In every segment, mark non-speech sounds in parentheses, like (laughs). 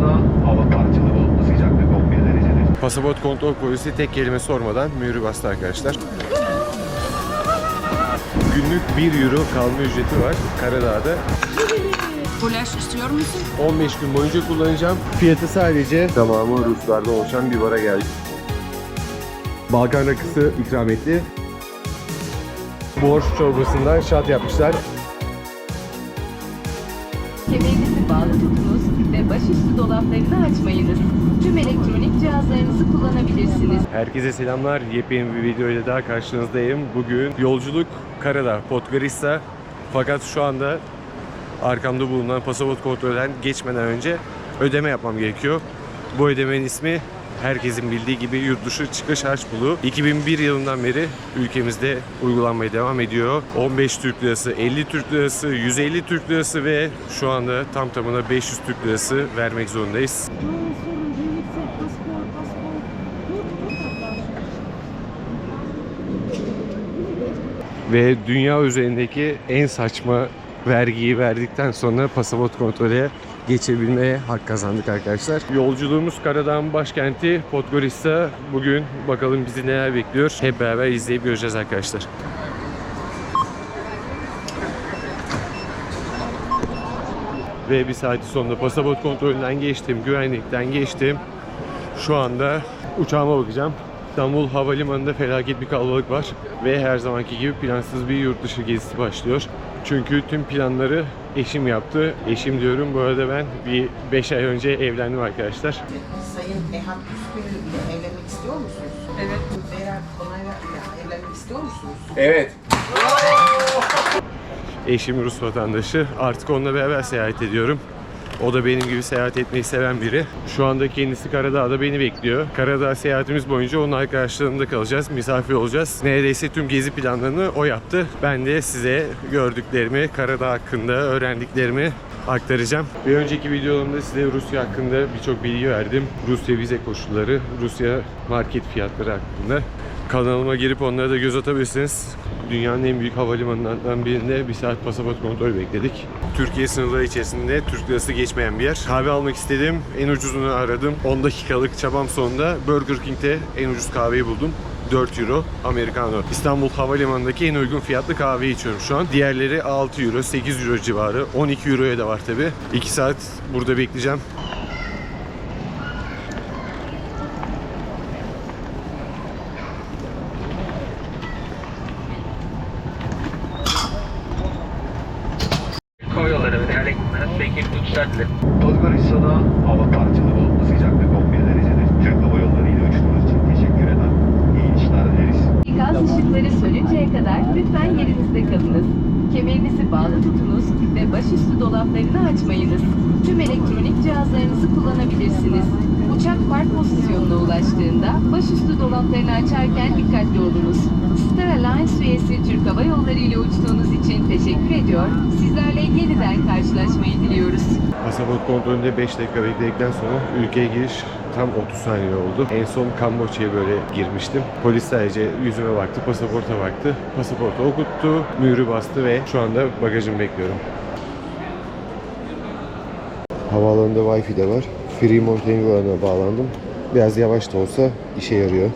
Podgorica'da hava parçalı sıcaklık 11 derecedir. Pasaport kontrol polisi tek kelime sormadan mühürü bastı arkadaşlar. Günlük 1 euro kalma ücreti var Karadağ'da. Gulaş istiyor musun? 15 gün boyunca kullanacağım. Fiyatı sadece tamamı Ruslardan oluşan bir bara geldi. Balkan rakısı ikram etti. Borş çorbasından şat yapmışlar. Dolaplarını açmayınız. Tüm elektronik cihazlarınızı kullanabilirsiniz. Herkese selamlar. Yepyeni bir video ile daha karşınızdayım. Bugün yolculuk Karadağ, Podgorica. Fakat şu anda arkamda bulunan pasaport kontrolden geçmeden önce ödeme yapmam gerekiyor. Bu ödemenin ismi herkesin bildiği gibi yurt dışı çıkış harç bulu. 2001 yılından beri ülkemizde uygulanmaya devam ediyor. 15 Türk Lirası, 50 Türk Lirası, 150 Türk Lirası ve şu anda tam tamına 500 Türk Lirası vermek zorundayız. ve dünya üzerindeki en saçma vergiyi verdikten sonra pasaport kontrole geçebilmeye hak kazandık arkadaşlar. Yolculuğumuz Karadağ'ın başkenti Podgorica. Bugün bakalım bizi neler bekliyor. Hep beraber izleyip göreceğiz arkadaşlar. Ve bir saati sonunda pasaport kontrolünden geçtim, güvenlikten geçtim. Şu anda uçağıma bakacağım. İstanbul Havalimanı'nda felaket bir kalabalık var ve her zamanki gibi plansız bir yurt dışı gezisi başlıyor. Çünkü tüm planları eşim yaptı. Eşim diyorum bu arada ben bir 5 ay önce evlendim arkadaşlar. Sayın Ehat Üskünlü ile evlenmek istiyor musunuz? Evet. Berat Konay'la ile evlenmek istiyor musunuz? Evet. Eşim Rus vatandaşı. Artık onunla beraber seyahat ediyorum. O da benim gibi seyahat etmeyi seven biri. Şu anda kendisi Karadağ'da beni bekliyor. Karadağ seyahatimiz boyunca onun arkadaşlarında kalacağız, misafir olacağız. Neredeyse tüm gezi planlarını o yaptı. Ben de size gördüklerimi, Karadağ hakkında öğrendiklerimi aktaracağım. Bir önceki videolarımda size Rusya hakkında birçok bilgi verdim. Rusya vize koşulları, Rusya market fiyatları hakkında. Kanalıma girip onlara da göz atabilirsiniz. Dünyanın en büyük havalimanlarından birinde bir saat pasaport kontrolü bekledik. Türkiye sınırları içerisinde Türk lirası geçmeyen bir yer. Kahve almak istedim. En ucuzunu aradım. 10 dakikalık çabam sonunda Burger King'de en ucuz kahveyi buldum. 4 euro Americano. İstanbul Havalimanı'ndaki en uygun fiyatlı kahveyi içiyorum şu an. Diğerleri 6 euro, 8 euro civarı. 12 euroya da var tabi. 2 saat burada bekleyeceğim. Podgorica'da hava parçalı sıcaklık 11 derecedir. Türk Hava Yolları ile uçtuğunuz için teşekkür eder. İyi işler dileriz. Gaz ışıkları sönünceye kadar lütfen yerinizde kalınız. Kemerinizi bağlı tutunuz ve başüstü dolaplarını açmayınız. Tüm elektronik cihazlarınızı kullanabilirsiniz. Uçak park pozisyonuna ulaştığında başüstü dolaplarını açarken dikkatli olunuz. Star Alliance üyesi Türk Hava Yolları ile uçtuğunuz için teşekkür ediyor. Sizlerle yeniden karşılaşmayı diliyoruz. Pasaport kontrolünde 5 dakika bekledikten sonra ülkeye giriş tam 30 saniye oldu. En son Kamboçya'ya böyle girmiştim. Polis sadece yüzüme baktı, pasaporta baktı. Pasaportu okuttu, mührü bastı ve şu anda bagajımı bekliyorum. Havaalanında Wi-Fi de var. Free Montenegro'na bağlandım. Biraz yavaş da olsa işe yarıyor.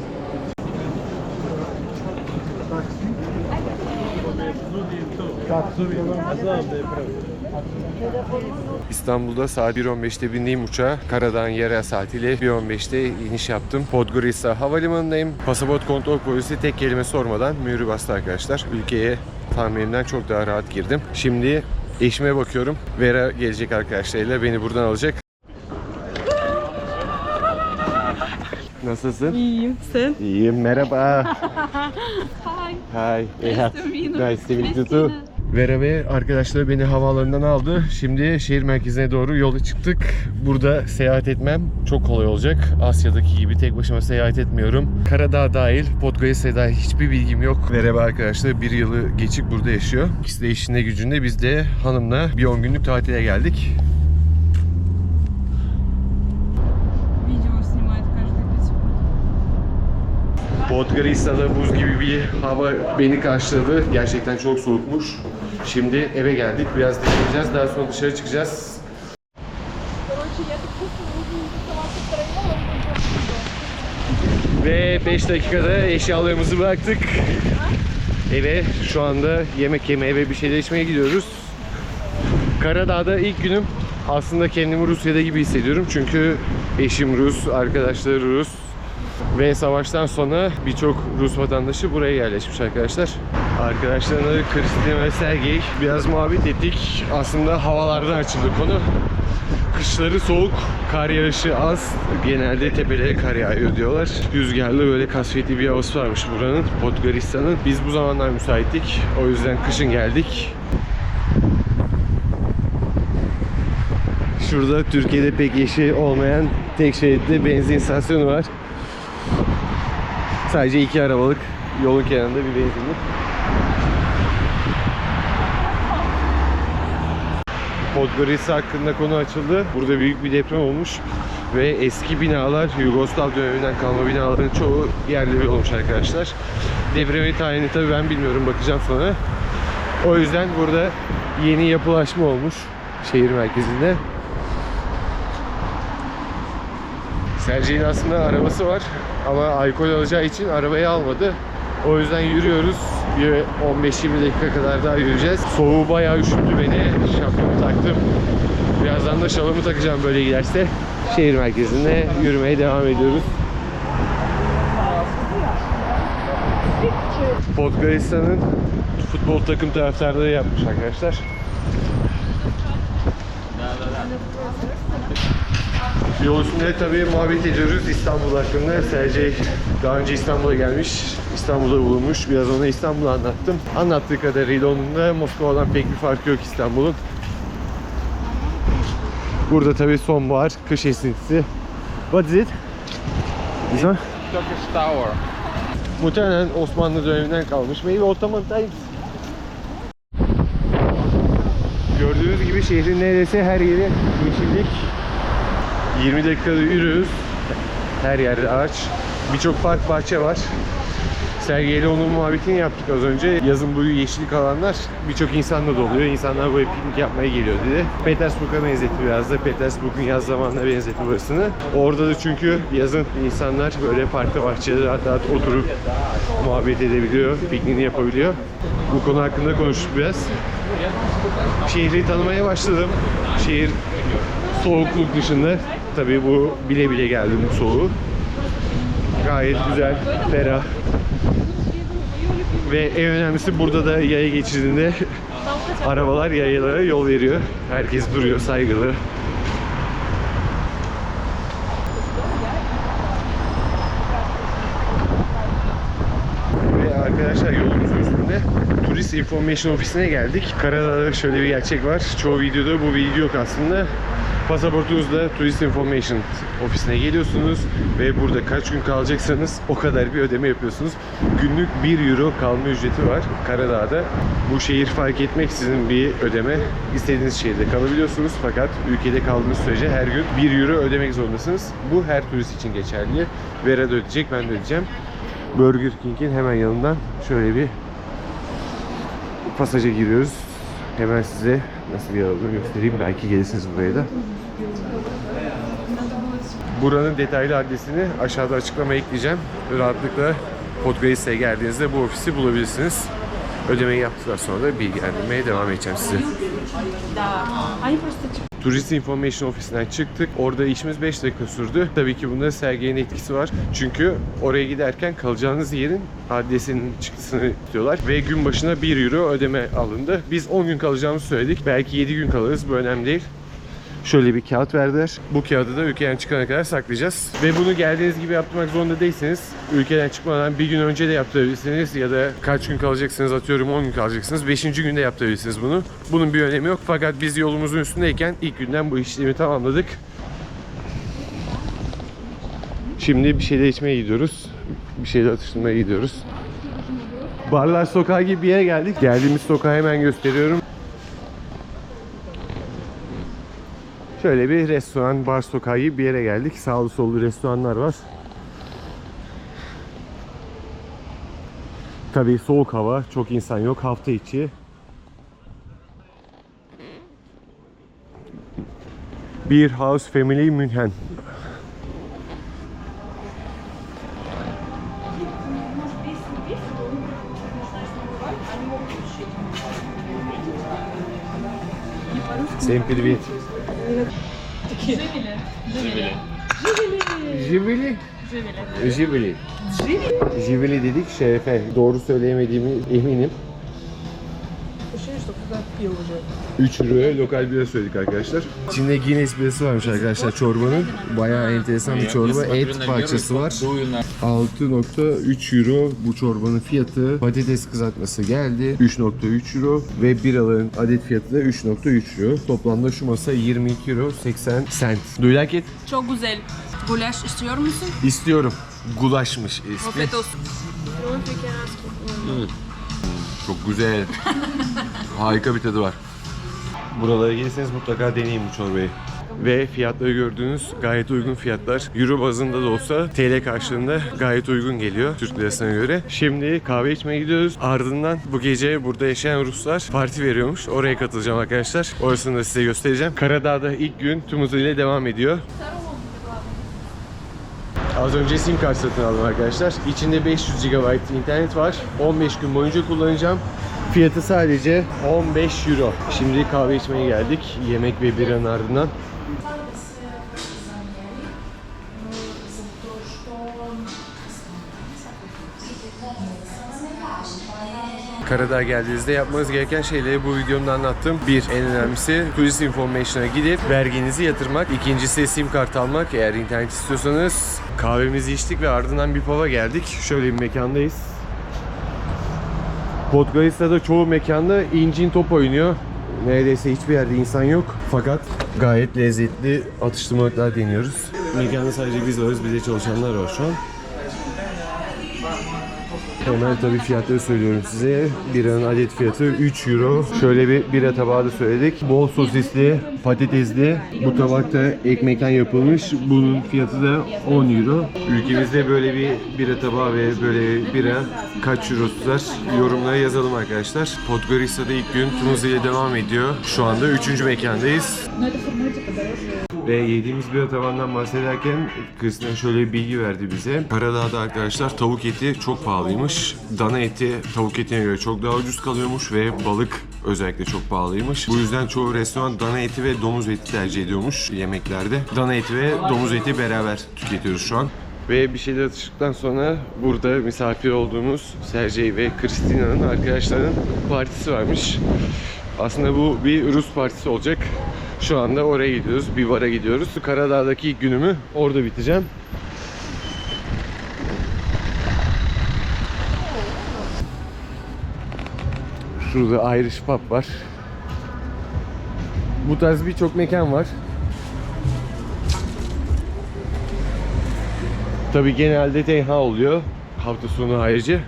İstanbul'da saat 1.15'te bindiğim uçağa Karadağ'ın yerel saatiyle 1.15'te iniş yaptım. Podgorica havalimanındayım. Pasaport kontrol polisi tek kelime sormadan mührü bastı arkadaşlar. Ülkeye tahminimden çok daha rahat girdim. Şimdi eşime bakıyorum. Vera gelecek arkadaşlarıyla beni buradan alacak. Nasılsın? İyiyim. Sen? İyiyim. Merhaba. (laughs) Hi. Hi. Nice to meet you. Nice to meet you too. Vera ve arkadaşları beni havaalanından aldı. Şimdi şehir merkezine doğru yola çıktık. Burada seyahat etmem çok kolay olacak. Asya'daki gibi tek başıma seyahat etmiyorum. Karadağ dahil, Podgorica'ya dair hiçbir bilgim yok. Merhaba arkadaşlar, bir yılı geçik burada yaşıyor. İkisi de işinde gücünde. Biz de hanımla bir 10 günlük tatile geldik. Podgarista'da buz gibi bir hava beni karşıladı. Gerçekten çok soğukmuş. Şimdi eve geldik. Biraz dinleneceğiz. Daha sonra dışarı çıkacağız. Ve 5 dakikada eşyalarımızı bıraktık. Eve şu anda yemek yemeye ve bir şeyler içmeye gidiyoruz. Karadağ'da ilk günüm aslında kendimi Rusya'da gibi hissediyorum. Çünkü eşim Rus, arkadaşları Rus. Ve savaştan sonra birçok Rus vatandaşı buraya yerleşmiş arkadaşlar. Arkadaşlarımla Kristina ve Sergey biraz muhabbet ettik. Aslında havalardan açıldı konu. Kışları soğuk, kar yağışı az. Genelde tepelere kar yağıyor diyorlar. Rüzgarlı böyle kasvetli bir havası varmış buranın, Podgorica'nın. Biz bu zamanlar müsaittik. O yüzden kışın geldik. Şurada Türkiye'de pek eşi olmayan tek şeritli benzin istasyonu var. Sadece iki arabalık yolun kenarında bir benzinlik. Podgorica hakkında konu açıldı. Burada büyük bir deprem olmuş ve eski binalar Yugoslav döneminden kalma binaların çoğu yerle bir olmuş arkadaşlar. Depremin tarihini tabii ben bilmiyorum bakacağım sonra. O yüzden burada yeni yapılaşma olmuş şehir merkezinde. Sergey'in aslında arabası var ama alkol alacağı için arabayı almadı. O yüzden yürüyoruz. Bir 15-20 dakika kadar daha yürüyeceğiz. Soğuğu bayağı üşüttü beni. Şapkamı taktım. Birazdan da şalımı takacağım böyle giderse. Şehir merkezinde yürümeye devam ediyoruz. Podgorica'nın futbol takım taraftarları yapmış arkadaşlar. Yol üstünde tabii muhabbet ediyoruz İstanbul hakkında. Sergey daha önce İstanbul'a gelmiş, İstanbul'da bulunmuş. Biraz ona İstanbul'u anlattım. Anlattığı kadarıyla onun da Moskova'dan pek bir farkı yok İstanbul'un. Burada tabii sonbahar, kış esintisi. What is it? This one? Turkish Tower. Muhtemelen Osmanlı döneminden kalmış. Maybe Ottoman times. Gördüğünüz gibi şehrin neredeyse her yeri yeşillik. 20 dakikada yürüyoruz. Her yerde ağaç. Birçok park bahçe var. Sergiyle onun muhabbetini yaptık az önce. Yazın boyu yeşillik alanlar birçok insanla doluyor. İnsanlar böyle piknik yapmaya geliyor dedi. Petersburg'a benzetti biraz da. Petersburg'un yaz zamanına benzetti burasını. Orada da çünkü yazın insanlar böyle parkta bahçede rahat rahat oturup muhabbet edebiliyor. Pikniğini yapabiliyor. Bu konu hakkında konuştuk biraz. Şehri tanımaya başladım. Şehir soğukluk dışında tabii bu bile bile geldim bu soğuğu. Gayet güzel, ferah. Ve en önemlisi burada da yaya geçidinde (laughs) arabalar yayalara yol veriyor. Herkes duruyor saygılı. Ve arkadaşlar yolumuzun üstünde Turist Information Ofisi'ne geldik. Karadağ'da şöyle bir gerçek var. Çoğu videoda bu bilgi yok aslında. Pasaportunuzla Turist Information ofisine geliyorsunuz ve burada kaç gün kalacaksanız o kadar bir ödeme yapıyorsunuz. Günlük 1 euro kalma ücreti var Karadağ'da. Bu şehir fark etmeksizin bir ödeme. İstediğiniz şehirde kalabiliyorsunuz fakat ülkede kaldığınız sürece her gün 1 euro ödemek zorundasınız. Bu her turist için geçerli. Vera da ödeyecek, ben de ödeyeceğim. Burger King'in hemen yanından şöyle bir pasaja giriyoruz. Hemen size nasıl bir yer olduğunu göstereyim. Belki gelirsiniz buraya da. Buranın detaylı adresini aşağıda açıklamaya ekleyeceğim. Rahatlıkla Podgorica'ya geldiğinizde bu ofisi bulabilirsiniz. Ödemeyi yaptıktan sonra da bilgilendirmeye devam edeceğim size. Turist Information Ofisi'nden çıktık. Orada işimiz 5 dakika sürdü. Tabii ki bunda serginin etkisi var. Çünkü oraya giderken kalacağınız yerin adresinin çıktısını diyorlar. Ve gün başına 1 euro ödeme alındı. Biz 10 gün kalacağımızı söyledik. Belki 7 gün kalırız. Bu önemli değil. Şöyle bir kağıt verdiler. Bu kağıdı da ülkeden çıkana kadar saklayacağız. Ve bunu geldiğiniz gibi yaptırmak zorunda değilseniz ülkeden çıkmadan bir gün önce de yaptırabilirsiniz ya da kaç gün kalacaksınız atıyorum 10 gün kalacaksınız. 5. günde yaptırabilirsiniz bunu. Bunun bir önemi yok. Fakat biz yolumuzun üstündeyken ilk günden bu işlemi tamamladık. Şimdi bir şeyler içmeye gidiyoruz. Bir şeyler atıştırmaya gidiyoruz. Barlar Sokağı gibi bir yere geldik. Geldiğimiz sokağı hemen gösteriyorum. Şöyle bir restoran, bar sokağı gibi bir yere geldik. Sağlı sollu restoranlar var. Tabii soğuk hava, çok insan yok. Hafta içi. Bir House Family München. Всем привет. Jibili. Jibili. Jibili dedik şerefe. Doğru söyleyemediğimi eminim. 3 euroya lokal bira söyledik arkadaşlar. İçinde Guinness birası varmış arkadaşlar çorbanın. Bayağı enteresan bir çorba. Et parçası var. 6.3 euro bu çorbanın fiyatı. Patates kızartması geldi. 3.3 euro. Ve biraların adet fiyatı da 3.3 euro. Toplamda şu masa 22 euro 80 cent. Do you like it? Çok güzel. Gulaş istiyor musun? İstiyorum. Gulaşmış ismi. Afiyet olsun. Çok güzel. (laughs) Harika bir tadı var. Buralara gelirseniz mutlaka deneyin bu çorbayı. Ve fiyatları gördüğünüz gayet uygun fiyatlar. Euro bazında da olsa TL karşılığında gayet uygun geliyor Türk lirasına göre. Şimdi kahve içmeye gidiyoruz. Ardından bu gece burada yaşayan Ruslar parti veriyormuş. Oraya katılacağım arkadaşlar. Orasını da size göstereceğim. Karadağ'da ilk gün tüm hızıyla devam ediyor. Az önce sim kart satın aldım arkadaşlar. İçinde 500 GB internet var. 15 gün boyunca kullanacağım. Fiyatı sadece 15 euro. Şimdi kahve içmeye geldik. Yemek ve biranın ardından. Karadağ geldiğinizde yapmanız gereken şeyleri bu videomda anlattım. Bir, en önemlisi Turist Information'a gidip verginizi yatırmak. İkincisi sim kart almak eğer internet istiyorsanız. Kahvemizi içtik ve ardından bir pub'a geldik. Şöyle bir mekandayız. Podgorica'da çoğu mekanda incin top oynuyor. Neredeyse hiçbir yerde insan yok. Fakat gayet lezzetli atıştırmalıklar deniyoruz. Mekanda sadece biz varız, bir de çalışanlar var şu an. Hemen tabii fiyatları söylüyorum size. Biranın adet fiyatı 3 euro. Şöyle bir bira tabağı da söyledik. Bol sosisli, patatesli. Bu tabakta ekmekten yapılmış. Bunun fiyatı da 10 euro. Ülkemizde böyle bir bira tabağı ve böyle bira kaç euro tutar? Yorumlara yazalım arkadaşlar. Podgorica'da ilk gün tüm hızıyla devam ediyor. Şu anda 3. mekandayız. Ve yediğimiz bira tabandan bahsederken Kristina şöyle bir bilgi verdi bize. Karadağ'da arkadaşlar tavuk eti çok pahalıymış. Dana eti tavuk etine göre çok daha ucuz kalıyormuş ve balık özellikle çok pahalıymış. Bu yüzden çoğu restoran dana eti ve domuz eti tercih ediyormuş yemeklerde. Dana eti ve domuz eti beraber tüketiyoruz şu an. Ve bir şeyler atıştıktan sonra burada misafir olduğumuz Sergey ve Kristina'nın arkadaşlarının partisi varmış. Aslında bu bir Rus partisi olacak. Şu anda oraya gidiyoruz. Bir bara gidiyoruz. Karadağ'daki ilk günümü orada biteceğim. Şurada Irish Pub var. Bu tarz birçok mekan var. Tabi genelde tenha oluyor. Hafta sonu harici.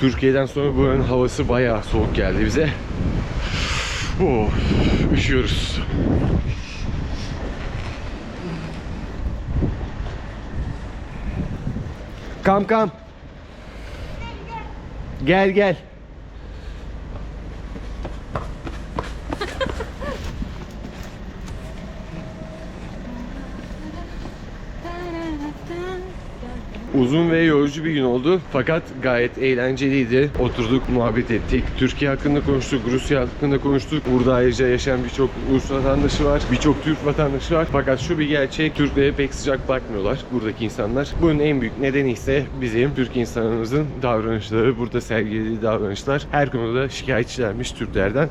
Türkiye'den sonra buranın havası bayağı soğuk geldi bize. Oh, üşüyoruz. Kam kam. Gel gel. Uzun ve yorucu bir gün oldu fakat gayet eğlenceliydi. Oturduk, muhabbet ettik. Türkiye hakkında konuştuk, Rusya hakkında konuştuk. Burada ayrıca yaşayan birçok Rus vatandaşı var, birçok Türk vatandaşı var. Fakat şu bir gerçek, Türklere pek sıcak bakmıyorlar buradaki insanlar. Bunun en büyük nedeni ise bizim Türk insanımızın davranışları, burada sergilediği davranışlar. Her konuda şikayetçilermiş Türklerden.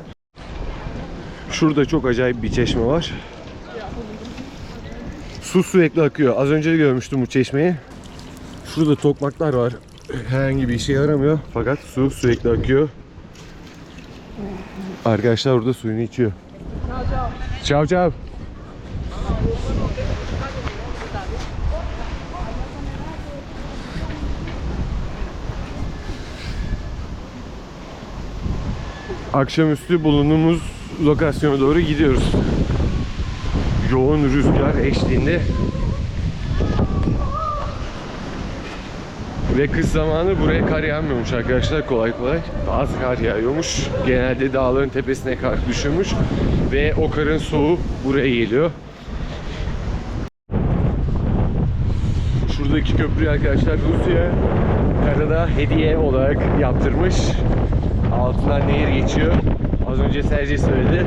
Şurada çok acayip bir çeşme var. Su sürekli akıyor. Az önce görmüştüm bu çeşmeyi. Şurada tokmaklar var. Herhangi bir işe yaramıyor. Fakat su sürekli akıyor. Arkadaşlar burada suyunu içiyor. Ciao ciao. Akşamüstü bulunduğumuz lokasyona doğru gidiyoruz. Yoğun rüzgar eşliğinde Ve kış zamanı buraya kar yağmıyormuş arkadaşlar kolay kolay. Az kar yağıyormuş. Genelde dağların tepesine kar düşüyormuş. Ve o karın soğuğu buraya geliyor. Şuradaki köprüyü arkadaşlar Rusya karada hediye olarak yaptırmış. Altından nehir geçiyor. Az önce Sergi söyledi.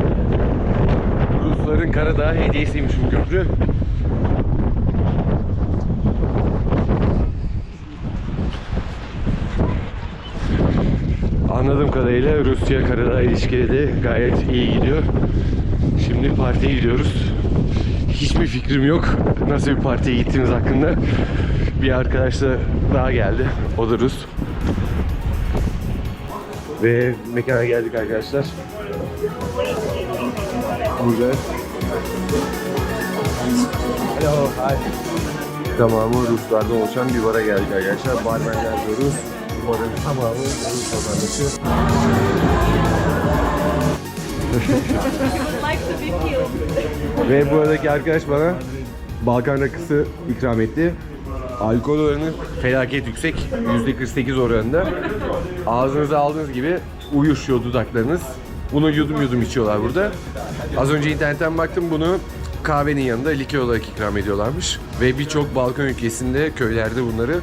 Rusların Karadağ hediyesiymiş bu köprü. Anladığım kadarıyla Rusya Karadağ ilişkileri de gayet iyi gidiyor. Şimdi partiye gidiyoruz. Hiçbir fikrim yok nasıl bir partiye gittiğimiz hakkında. Bir arkadaş da daha geldi. O da Rus. Ve mekana geldik arkadaşlar. Burada. Hello, hi. Tamamı Ruslardan oluşan bir bara geldik arkadaşlar. Barmenler de Rus. Barın tamamı Rus vatandaşı. Ve buradaki arkadaş bana Balkan rakısı ikram etti. Alkol oranı felaket yüksek. %48 oranında. Ağzınıza aldığınız gibi uyuşuyor dudaklarınız. Bunu yudum yudum içiyorlar burada. Az önce internetten baktım bunu kahvenin yanında likör olarak ikram ediyorlarmış. Ve birçok Balkan ülkesinde köylerde bunları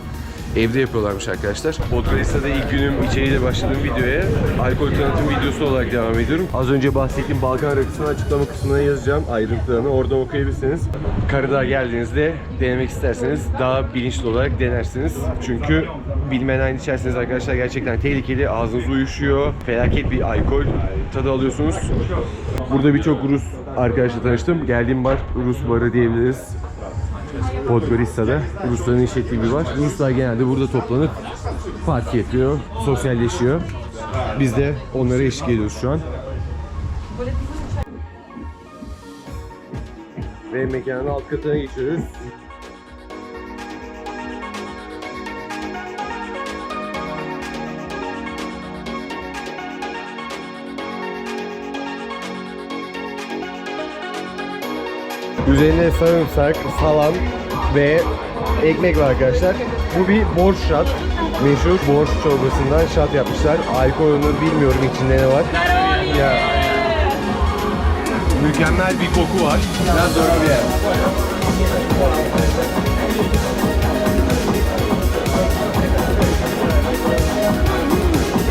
evde yapıyorlarmış arkadaşlar. Podgorica'da ilk günüm içeriğiyle başladığım videoya alkol tanıtım videosu olarak devam ediyorum. Az önce bahsettiğim Balkan rakısını açıklama kısmına yazacağım ayrıntılarını. Oradan okuyabilirsiniz. Karadağ geldiğinizde denemek isterseniz daha bilinçli olarak denersiniz. Çünkü bilmeyen aynı içerseniz arkadaşlar gerçekten tehlikeli. Ağzınız uyuşuyor. Felaket bir alkol tadı alıyorsunuz. Burada birçok Rus arkadaşla tanıştım. Geldiğim bar Rus barı diyebiliriz. Podgorica'da Rusların işlettiği bir bar. Ruslar genelde burada toplanıp parti yapıyor, sosyalleşiyor. Biz de onlara eşlik ediyoruz şu an. Ve mekanın alt katına geçiyoruz. Üzerine sarımsak, salam ve ekmek var arkadaşlar. Bu bir borş şat. Meşhur borş çorbasından şat yapmışlar. Alkol oranı bilmiyorum içinde ne var. Ya. Mükemmel bir koku var. Biraz zor bir yer.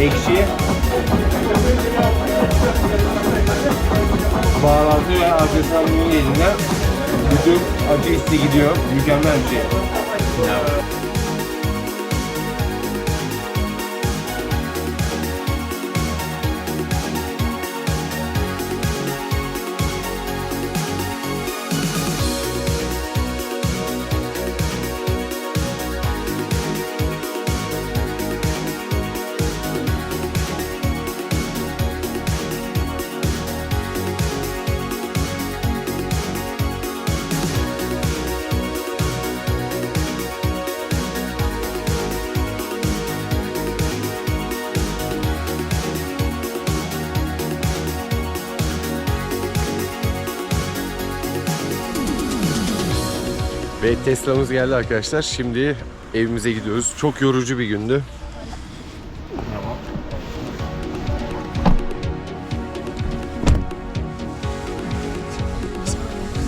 Ekşi. Baharatı ve bunun yediğinde bütün acı hissi gidiyor. Mükemmel bir şey. Ve Tesla'mız geldi arkadaşlar. Şimdi evimize gidiyoruz. Çok yorucu bir gündü.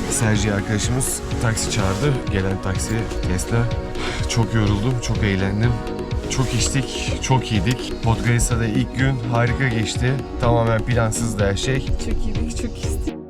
Sergi arkadaşımız taksi çağırdı. Gelen taksi Tesla. Çok yoruldum, çok eğlendim. Çok içtik, çok yedik. Podgorica'da ilk gün harika geçti. Tamamen plansızdı her şey. Çok iyiydik, çok istedik.